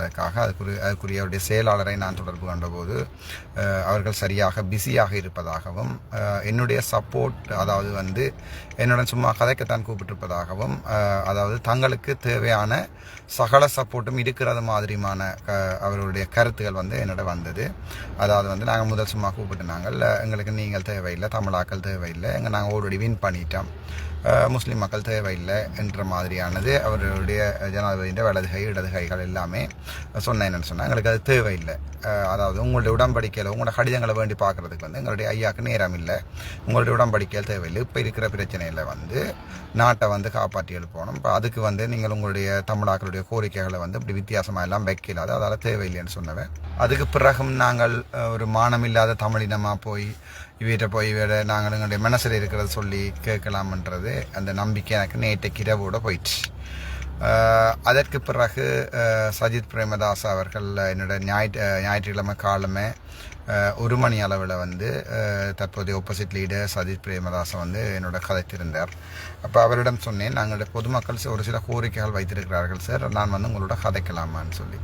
அதற்காக அதுக்குரிய அதுக்குரியவருடைய செயலாளரை நான் தொடர்பு கொண்டபோது அவர்கள் சரியாக பிஸியாக இருப்பதாகவும் என்னுடைய சப்போர்ட் அதாவது வந்து என்னுடன் சும்மா கதைக்கத்தான் கூப்பிட்டிருப்பதாகவும் அதாவது தங்களுக்கு தேவையான சகல சப்போர்ட்டும் இருக்கிறது மாதிரியான க- அவருடைய கருத்துகள் வந்து என்னோட வந்தது. அதாவது வந்து நாங்கள் முதல் சும்மா கூப்பிட்டு நாங்கள் எங்களுக்கு நீங்கள் தேவையில்லை தமிழாக்கள் தேவையில்லை எங்கள் நாங்கள் ஆல்ரெடி வின் பண்ணிட்டோம். முஸ்லீம் மக்கள் தேவையில்லை என்ற மாதிரியானது அவருடைய ஜனாதிபதியின் வலதுகை இடதுகைகள் எல்லாமே சொன்னேன் என்னென்னு சொன்னால் எங்களுக்கு அது தேவையில்லை. அதாவது உங்களுடைய உடன்படிக்கையில் உங்களோட கடிதங்களை வேண்டி பார்க்குறதுக்கு வந்து எங்களுடைய ஐயாவுக்கு நேரம் இல்லை. உங்களுடைய உடன்படிக்கையில் தேவையில்லை. இப்போ இருக்கிற பிரச்சனையில் வந்து நாட்டை வந்து காப்பாற்றி எழுப்பணும். இப்போ அதுக்கு வந்து நீங்கள் உங்களுடைய தமிழாக்களுடைய கோரிக்கைகளை வந்து இப்படி வித்தியாசமாக எல்லாம் வைக்கலாது. அதால் தேவையில்லைன்னு சொன்னவன். அதுக்கு பிறகும் நாங்கள் ஒரு ஒரு மானமில்லாத தமிழினமாக போய் இவர்கிட்ட போய் இவட நாங்கள் எங்களுடைய மனசில் இருக்கிறத சொல்லி கேட்கலாம்ன்றது அந்த நம்பிக்கை எனக்கு நேற்று கிரவோடு போயிடுச்சு. அதற்கு பிறகு சஜித் பிரேமதாஸ் அவர்கள் என்னோட ஞாயிற்று ஞாயிற்றுக்கிழமை காலமே ஒரு மணி அளவில் வந்து தற்போதைய ஒப்போசிட் லீடர் சஜித் பிரேமதாசை வந்து என்னோட கதைத்திருந்தார். அப்போ அவரிடம் சொன்னேன் நாங்களுடைய பொதுமக்கள் ஒரு சில கோரிக்கைகள் வைத்திருக்கிறார்கள் சார் நான் வந்து உங்களோட கதைக்கலாமான்னு சொல்லி.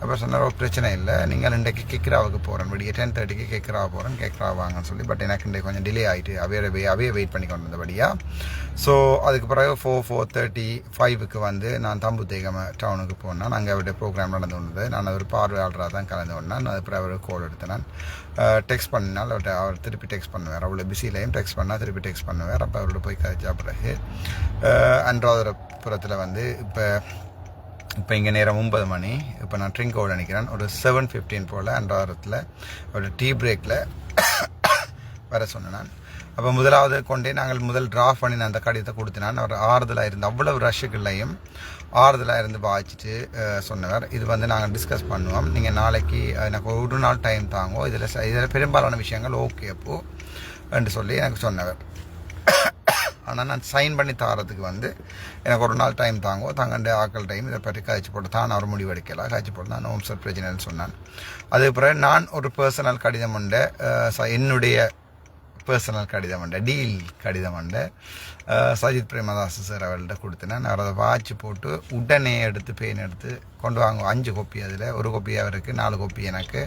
அப்போ சொன்னார் ஒரு பிரச்சனை இல்லை. நீங்கள் இன்றைக்கு கேட்குறாவுக்கு போகிறேன் விடிய டென் தேர்ட்டிக்கு கேட்குறா போகிறேன் கேட்குறா வாங்கன்னு சொல்லி. பட் எனக்கு இன்றைக்கு கொஞ்சம் டிலே ஆகிட்டு அவையே அவையே வெயிட் பண்ணி கொண்டு வந்தபடியாக ஸோ அதுக்கு பிறகு ஃபோர் ஃபோர் தேர்ட்டி ஃபைவுக்கு வந்து நான் தம்புத்தேகம் டவுனுக்கு போனேன். அங்கே அவருடைய ப்ரோக்ராம் நடந்து வந்தது நான் ஒரு பார்வையாளராக தான் கலந்து கொண்டேன். அதுக்கப்புறம் அவர் கோல் எடுத்தேன். நான் டெக்ஸ்ட் பண்ணினால் அவர்கிட்ட அவர் திருப்பி டெக்ஸ்ட் பண்ணுவார். அவ்வளோ பிஸிலையும் டெக்ஸ்ட் பண்ணால் திருப்பி டெக்ஸ்ட் பண்ணுவார். அப்போ அவரோட போய் கதைச்சா பிறகு அன்றாதபுரத்தில் வந்து இப்போ இப்போ இங்கே நேரம் ஒன்பது மணி. இப்போ நான் ட்ரிங்க் ஓட நினைக்கிறேன். ஒரு செவன் ஃபிஃப்டீன் போல் அன்றாவரத்தில் ஒரு டீ பிரேக்கில் வர சொன்னேன் நான். அப்போ முதலாவது கொண்டே நாங்கள் முதல் டிராஃப் பண்ணி நான் அந்த கடிதத்தை கொடுத்தினான் அவர் ஆறுதலாக இருந்து அவ்வளவு ரஷ்ஷுகள்லையும் ஆறுதலாக இருந்து வாய்ச்சிட்டு சொன்னவர். இது வந்து நாங்கள் டிஸ்கஸ் பண்ணுவோம். நீங்கள் நாளைக்கு எனக்கு ஒரு நாள் டைம் தாங்கோ. இதில் இதில் பெரும்பாலான விஷயங்கள் ஓகே அப்போ என்று சொல்லி எனக்கு சொன்னவர். ஆனால் நான் சைன் பண்ணி தாரதுக்கு வந்து எனக்கு ஒரு நாள் டைம் தாங்கோ. தாங்கண்ட ஆக்கள் டைம் இதை பற்றி காய்ச்சி போட்டு தான் அவர் முடிவெடுக்கலாம் காய்ச்சி போட்டு நான் ஹோம் சார் பிரச்சனைன்னு சொன்னான். அதுக்கு பிறகு நான் ஒரு பர்சனல் கடிதம் உண்டு. ச- என்னுடைய பர்சனல் கடிதம் உண்டு டீல் கடிதம் உண்டு சஜித் பிரேமதாஸ் சார் அவர்கள்ட்ட கொடுத்தேன். நான் அதை வாட்ச் போட்டு உடனே எடுத்து பெயின் எடுத்து கொண்டு வாங்க. அஞ்சு கோப்பி அதில். ஒரு கோப்பி அவருக்கு நாலு கோப்பி எனக்கு.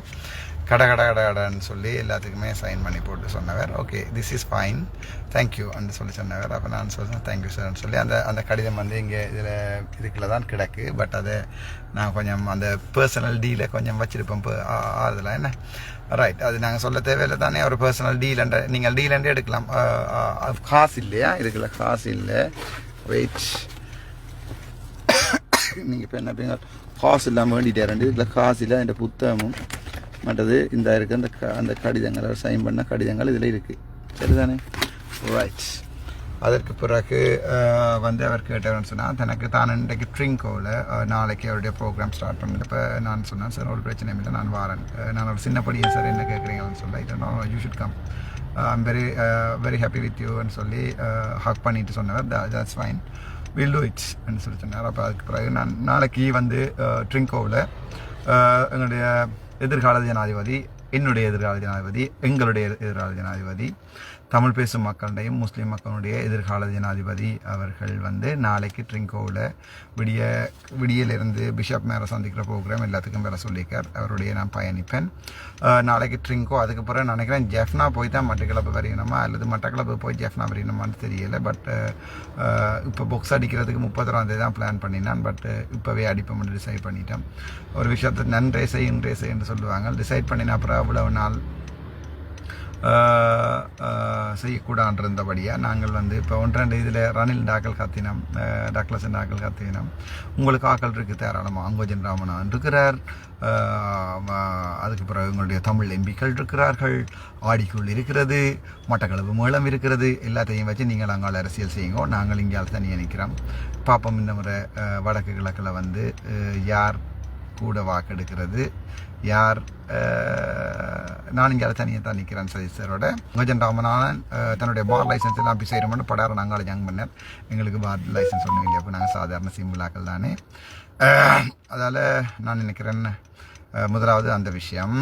கட கட கட கடன்னு சொல்லி எல்லாத்துக்குமே சைன் பண்ணி போட்டு சொன்னவர். Okay this is fine thank you அப்படின்னு சொல்லி சொன்னவர். அப்போ நான் சொல்கிறேன் தேங்க்யூ சார்னு சொல்லி. அந்த அந்த கடிதம் வந்து இங்கே இதில் இதுக்குள்ள தான் கிடக்கு. பட் அதை நான் கொஞ்சம் அந்த பர்சனல் டீலை கொஞ்சம் வச்சிருப்பேன் இப்போ ஆறுதலாக என்ன? ரைட் அது நாங்கள் சொல்ல தேவையில்லை தானே ஒரு பர்சனல் டீலண்ட நீங்கள் டீலண்டே எடுக்கலாம். காசு இல்லையா? இதுக்குள்ள காசு இல்லை. வெயிட் நீங்கள் இப்போ என்ன காசு இல்லாமல் வேண்டிட்டே ரெண்டு இதில் காசு இல்லை அந்த புத்தகமும். மற்றது இந்த இருக்க அந்த க- அந்த கடிதங்கள் அவர் சைன் பண்ண கடிதங்கள் இதில் இருக்குது சரிதானே? ரைட் அதற்கு பிறகு வந்து அவர் கேட்டவர்னு சொன்னால் தனக்கு தான் இன்றைக்கு ட்ரிங்கோவில் நாளைக்கு அவருடைய ப்ரோக்ராம் ஸ்டார்ட் பண்ணது. இப்போ நான் சொன்னேன் சார் ஒரு பிரச்சனை இல்லை நான் வாரேன். நான் ஒரு சின்ன படியை சார் என்ன கேட்குறீங்கன்னு சொல்ல நான் you should come I'm very very happy with யூன்னு சொல்லி ஹக் பண்ணிட்டு சொன்னவர். That's fine will do it's அப்படின்னு சொல்லி சொன்னார். அப்போ அதுக்கு பிறகு நான் நாளைக்கு வந்து ட்ரிங்கோவில் எங்களுடைய எதிர்கால ஜனாதிபதி என்னுடைய எதிர்கால ஜனாதிபதி எங்களுடைய எதிர்கால ஜனாதிபதி தமிழ் பேசும் மக்களுடையும் முஸ்லீம் மக்களுடைய எதிர்கால ஜனாதிபதி அவர்கள் வந்து நாளைக்கு ட்ரிங்கோவில் விடிய விடியிலிருந்து பிஷப் மேலே சந்திக்கிற ப்ரோக்ராம் எல்லாத்துக்கும் வேற சொல்லியிருக்கார். அவருடைய நான் பயணிப்பேன். நாளைக்கு ட்ரிங்கோ அதுக்கப்புறம் நான் நினைக்கிறேன் ஜெஃப்னா போய் தான் மட்டக்களப்பு வரையணுமா? அல்லது மட்டக்கிளப்பு போய் ஜெஃப்னா வரையணுமான்னு தெரியல. பட் இப்போ புக்ஸ் அடிக்கிறதுக்கு முப்பத்தொராம் தேதி தான் பிளான் பண்ணினான். பட் இப்போவே அடிப்போம்னு டிசைட் பண்ணிட்டேன். ஒரு விஷயத்தை நன்றே செய் இன்றே என்று சொல்லுவாங்க. டிசைட் பண்ணின அப்புறம் அவ்வளவு நாள். செய்யக்கூடான்றிருந்தபடியாக நாங்கள் வந்து இப்போ ஒன்றரை இதில் ரணில் டாக்கல் காத்தினம் டக்லசன் டாக்கல் காத்தினம். உங்களுக்கு ஆக்கள் இருக்குது தாராளமாக அங்கோஜன் ராமநாதன் இருக்கிறார் அதுக்கு பிறகு உங்களுடைய தமிழ் எம்பிக்கள் இருக்கிறார்கள். ஆடிக்குள் இருக்கிறது மட்டக்களவு மேளம் இருக்கிறது. எல்லாத்தையும் வச்சு நீங்கள் அங்கால அரசியல் செய்யுங்க. நாங்கள் இங்கே தனியாக நிற்கிறோம். பாப்பம் இந்த முறை வடக்கு கிழக்கில் வந்து யார் கூட வாக்கெடுக்கிறது. யார் நான் இங்கே தனியாக தான் நிற்கிறேன் சதீஷ் சாரோட கஜன் ராமநாதன் தன்னுடைய பார் லைசன்ஸ் எல்லாம் அப்படி செய்கிறோம்னு படார நாங்கள் ஜங் பண்ணேன் எங்களுக்கு பார் லைசன்ஸ் ஒன்றும் இல்லையா? அப்போ நாங்கள் சாதாரண சிம்பிளாக்கள் தானே. அதால் நான் நினைக்கிறேன் முதலாவது அந்த விஷயம்.